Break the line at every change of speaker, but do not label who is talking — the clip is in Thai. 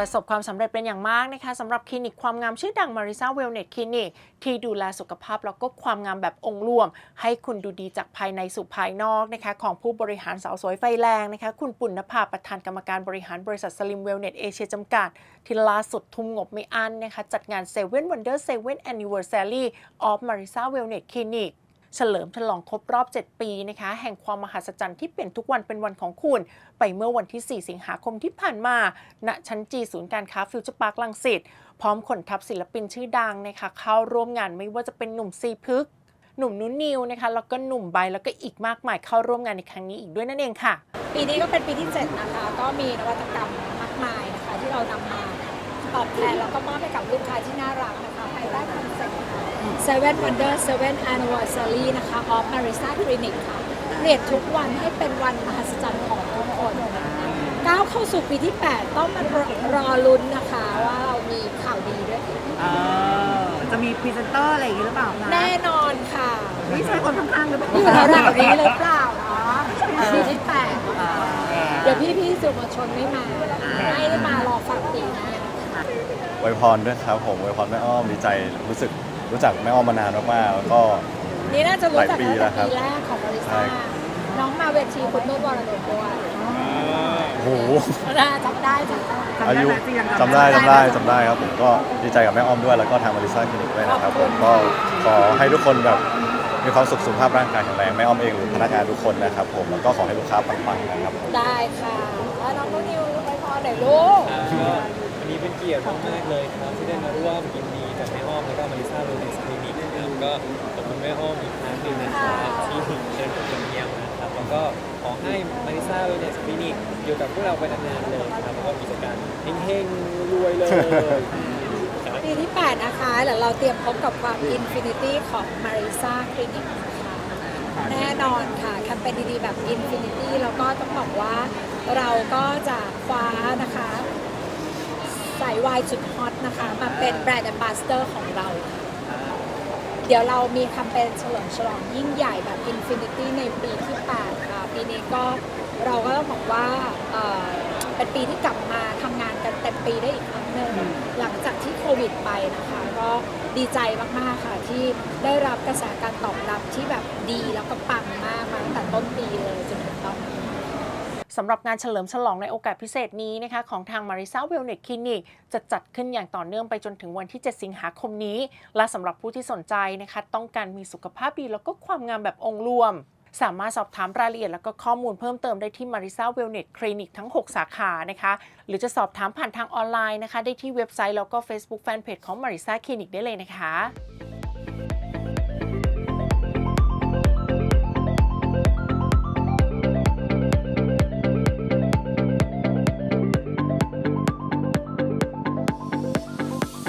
ประสบความสำเร็จเป็นอย่างมากนะคะสำหรับคลินิกความงามชื่อดัง Marisa Wellness Clinic ที่ดูแลสุขภาพแล้วก็ความงามแบบองค์รวม ให้คุณดูดีจากภายในสู่ภายนอกนะคะของผู้บริหารสาวสวยไฟแรงนะคะคุณปุณณภาประธานกรรมการบริหารบริษัท Slim Wellness Asia จำกัด ที่ล่าสุดทุ่มงบไม่อั้นนะคะจัดงาน Seven Wonder Seven Anniversary of Marisa Wellness Clinic เเฉลิมฉลองครบรอบ 7 ปีนะคะแห่งความมหัศจรรย์ที่เปลี่ยนทุกวันเป็นวันของคุณ ไปเมื่อวันที่ 4 สิงหาคมที่ผ่านมาณชั้นจีศูนย์การค้าฟิวเจอร์พาร์คลังสิตพร้อมขนทัพศิลปินชื่อดังนะคะเข้าร่วมงานไม่ว่าจะเป็นหนุ่มซีพึกหนุ่มนุ้นนิวนะคะแล้วก็หนุ่มใบแล้วก็อีกมากมายเข้าร่วมงานในครั้งนี้อีกด้วยนั่นเองค่ะ
ปีนี้ก็เป็นปีที่ 7 นะคะ ก็มีนวัตกรรมมากมายนะคะที่เรานำมา ตอบแทนแล้วก็มอบให้กับลูกค้าที่น่ารักนะคะภายใต้คอนเซ็ปต์ค่ะ Seven Wonder Seven Anniversary นะคะ of Marisa Clinic ค่ะเปลี่ยนทุกวันให้เป็นวันมหัศจรรย์ของทุกคนก้าวเข้าสู่ปีที่ 8 ต้องมารอรอลุ้นนะคะว่าเรามีข่าวดีด้วย
เออจะมีพรีเซนเตอร์อะไรอย่างงี้หรือเปล่าคะ
แน่นอนค่ะ
นี่ใช่คนข้างๆหรือเปล่า
อยู่แถวๆนี้หรือเปล่าเนาะปีที่แปดค่ะเดี๋ยวพี่ๆสื่อมวลชนไม่มา ไม่ได้มารอฟังปีหน้า
อวยพรด้วยครับผมอวยพรแม่อ้อมดีใจรู้สึกรู้จักแม่อ้อมมานานมากๆแล้วก็
นี่น่าจะรู้จัก
หลายปี
ตั้งแต่
แล้วครับ
ปีแรกของบริ
ใช่
ษัทน้องมาเวทีคุณนุ่นวรนุชด้วย
โอ้โห
น่าจำได้จำได้
อายุ
จำได้ไหม
จำได้จำได้จำได้ครับผมก็ดีใจกับแม่อ้อมด้วย แล้วก็ทางบริษัทคลินิกด้วยนะครับผมก็ขอให้ทุกคนแบบมีความสุขสุขภาพร่างกายแข็งแรงแม่อ้อมเองหรือพนักงานทุกคนนะครับผมแล้วก็ขอให้ลูกค้าปังๆนะครับผม
ได้ค่ะแล้วน้องนุ่นนิวไปพอหน่อยลูก
ครับก็วั นี้เป็นเกียรติมากๆเลยครับที่ได้มาร่วมยินดีกับแม่อ้อมแล้วก็มาริซาโรเลสคลินิกนะครับก็ขอบคุณแม่อ้อมอีกครั้งหนึ่งนะครับที่เชิญผมมาเยี่ยมนะครับแล้วก็ขอให้มาริซาโรเลสคลินิกอยู่กับพวกเราไปนานๆเลยครับแล้วก็กิจการเฮงๆรวยเลยครับ
ปีที่ 8 นะคะเดี๋ยวเราเตรียมพบกับความอินฟินิตี้ของ Marisa Clinic นะคะแน่นอนค่ะแคมเปญดีๆแบบอินฟินิตี้แล้วก็ต้องบอกว่าเราก็จะคว้านะคะ วายสุดฮอตนะคะ มาเป็นแบรนด์ a m b a s s a d o r ของเรา เดี๋ยวเรามีแคมเปญเฉลิมฉลองยิ่งใหญ่แบบ Infinity ในปีที่ 8 ค่ะ ปีนี้ก็เราก็ต้องบอกว่าเอ่อเป็นปีที่กลับมาทำงานกันเต็มปีได้อีกครั้งหนึ่งหลังจากที่โควิดไปนะคะ ก็ดีใจมากๆค่ะที่ได้รับกระแสการตอบรับที่แบบดีแล้วก็ปังมากมาตั้งแต่ต้นปีเลยจนถึงตอนนี้
สำหรับงานเฉลิมฉลองในโอกาสพิเศษนี้นะคะของทาง Marisa Wellness Clinic จะจัดขึ้นอย่างต่อเนื่องไปจนถึงวันที่ 7 สิงหาคมนี้ และสำหรับผู้ที่สนใจนะคะต้องการมีสุขภาพดีแล้วก็ความงามแบบองค์รวมสามารถสอบถามรายละเอียดแล้วก็ข้อมูลเพิ่มเติมได้ที่ Marisa Wellness Clinic ทั้ง 6 สาขานะคะ หรือจะสอบถามผ่านทางออนไลน์นะคะ ได้ที่เว็บไซต์แล้วก็ Facebook Fanpage ของ Marisa Clinic ได้เลยนะคะ